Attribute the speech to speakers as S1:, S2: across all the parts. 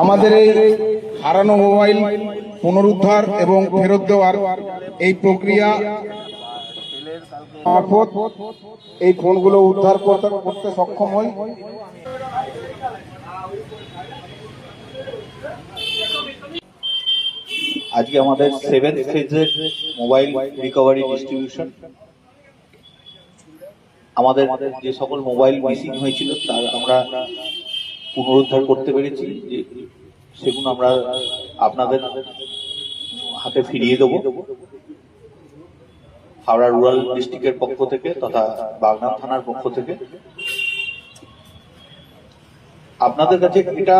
S1: আমাদের এই হারানো মোবাইল পুনরুদ্ধার এবং ফেরত দেওয়ার এই প্রক্রিয়া মারফত এই ফোনগুলো উদ্ধার করতে সক্ষম হই।
S2: আজকে আমাদের সেভেন ফেজের মোবাইল রিকভারি ডিস্ট্রিবিউশন আমাদের যে সকল মোবাইল মিসিং হয়েছিল, তার আমরা পুনরুদ্ধার করতে পেরেছি, যে সেগুলো আমরা আপনাদের হাতে ফিরিয়ে দেবো। হাওড়া রুরাল ডিস্ট্রিক্টের পক্ষ থেকে তথা বাগনান থানার পক্ষ থেকে। আপনাদের কাছে এটা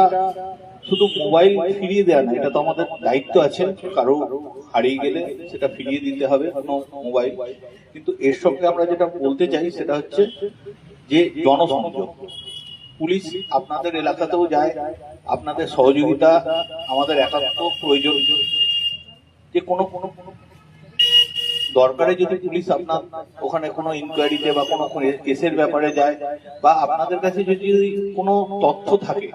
S2: শুধু মোবাইল ফিরিয়ে দেওয়া না, এটা তো আমাদের দায়িত্ব আছে, কারও হারিয়ে গেলে সেটা ফিরিয়ে দিতে হবে, কোনো মোবাইল। কিন্তু এর সঙ্গে আমরা যেটা বলতে চাই সেটা হচ্ছে যে জনসংযোগ। পুলিশ আপনাদের এলাকাতেও যায়, আপনাদের সহযোগিতা আমাদের একান্ত প্রয়োজন। যে কোনো কোনো দরকারে যদি পুলিশ আপনার ওখানে কোনো ইনকোয়ারিতে বা কোনো কেসের ব্যাপারে যায়, বা আপনাদের কাছে যদি কোনো তথ্য থাকে,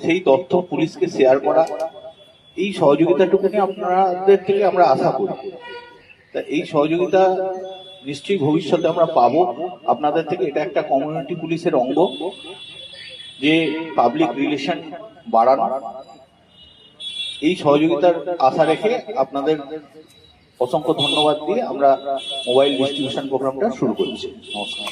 S2: সেই তথ্য পুলিশকে শেয়ার করা, এই সহযোগিতাটুকুনি আপনাদের থেকে আমরা আশা করি। তা এই সহযোগিতা নিশ্চয়ই ভবিষ্যতে আমরা পাবো। আপনাদের থেকে এটা একটা কমিউনিটি পুলিশের অঙ্গ, যে পাবলিক রিলেশন বাড়ানো। এই সহযোগিতার আশা রেখে আপনাদের অসংখ্য ধন্যবাদ দিয়ে আমরা মোবাইল ডিস্ট্রিবিউশন প্রোগ্রামটা শুরু করছি। নমস্কার।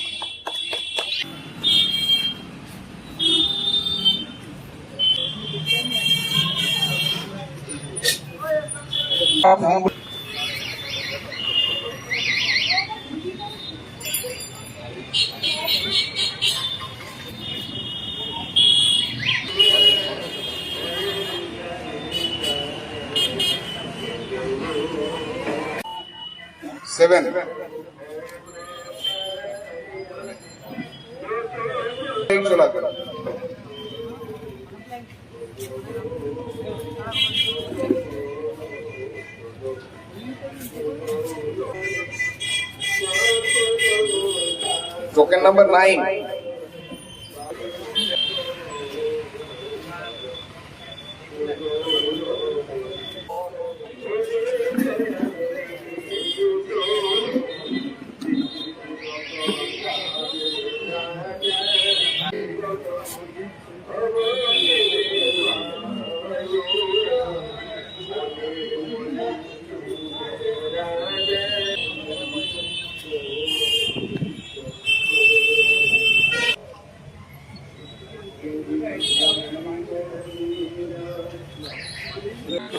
S1: সেভেন টোকেন নাম্বার নাইন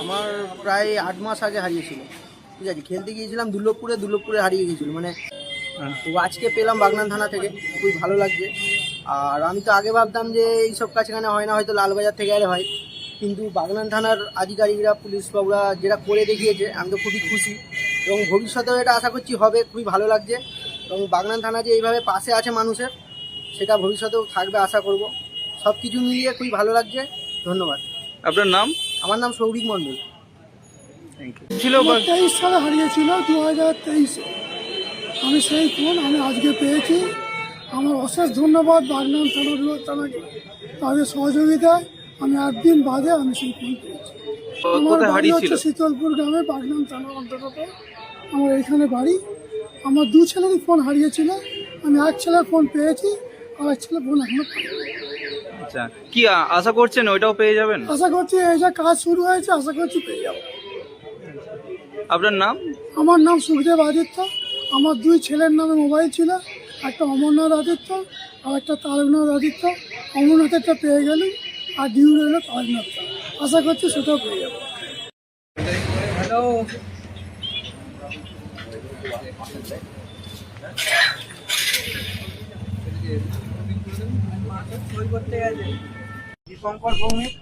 S3: আমার প্রায় আট মাস আগে হারিয়েছিল। ঠিক আছে খেলতে গিয়েছিলাম দুর্লভপুরে দুর্লভপুরে হারিয়ে গিয়েছিল। মানে তো আজকে পেলাম বাগনান থানা থেকে খুবই ভালো লাগছে। আর আমি তো আগে ভাবতাম যে এইসব কাজ এখানে হয় না হয়তো লালবাজার থেকে আরে হয়। কিন্তু বাগনান থানার আধিকারিকরা পুলিশ বাবুরা যেটা করে দেখিয়েছে আমি তো খুবই খুশি। এবং ভবিষ্যতেও এটা আশা করছি হবে খুবই ভালো লাগছে। এবং বাগনান থানা যে এইভাবে পাশে আছে মানুষের সেটা ভবিষ্যতেও থাকবে আশা করব। সব কিছু মিলিয়ে খুবই ভালো লাগছে। ধন্যবাদ।
S4: আপনার নাম?
S3: আমার নাম সৌরিক মণ্ডল।
S4: ছিল
S5: তেইশ সালে হারিয়েছিল দু হাজার তেইশে। আমি সেই ফোন আমি আজকে পেয়েছি। আমার অশেষ ধন্যবাদ বাগনান থানা থানাকে তাদের সহযোগিতায়। আমি একদিন বাদে আমি সেই ফোন পেয়েছি। আমার বাড়ি হচ্ছে শীতলপুর গ্রামে বাগনাম থানার অন্তর্গত। আমার এইখানে বাড়ি। আমার দু ছেলেরই ফোন হারিয়েছিল। আমি এক ছেলের ফোন পেয়েছি আর এক ছেলের ফোন এখনও পাইনি।
S4: আচ্ছা কি আশা করছেন ওইটাও পেয়ে যাবেন?
S5: আশা করছি এই যে কাজ শুরু হয়েছে আশা করছি পেয়ে যাব।
S4: আপনার নাম?
S5: আমার নাম সুখদেব আদিত্য। আমার দুই ছেলের নামে মোবাইল ছিল একটা অমরনাথ আদিত্য আর একটা তারকনাথ আদিত্য। অমরনাথেরটা পেয়ে গেলি আর ডিউ রইল তারকনাথটা আশা করছি সেটাও পেয়ে যাব।
S3: হ্যালো। দীপঙ্কর ভৌমিক?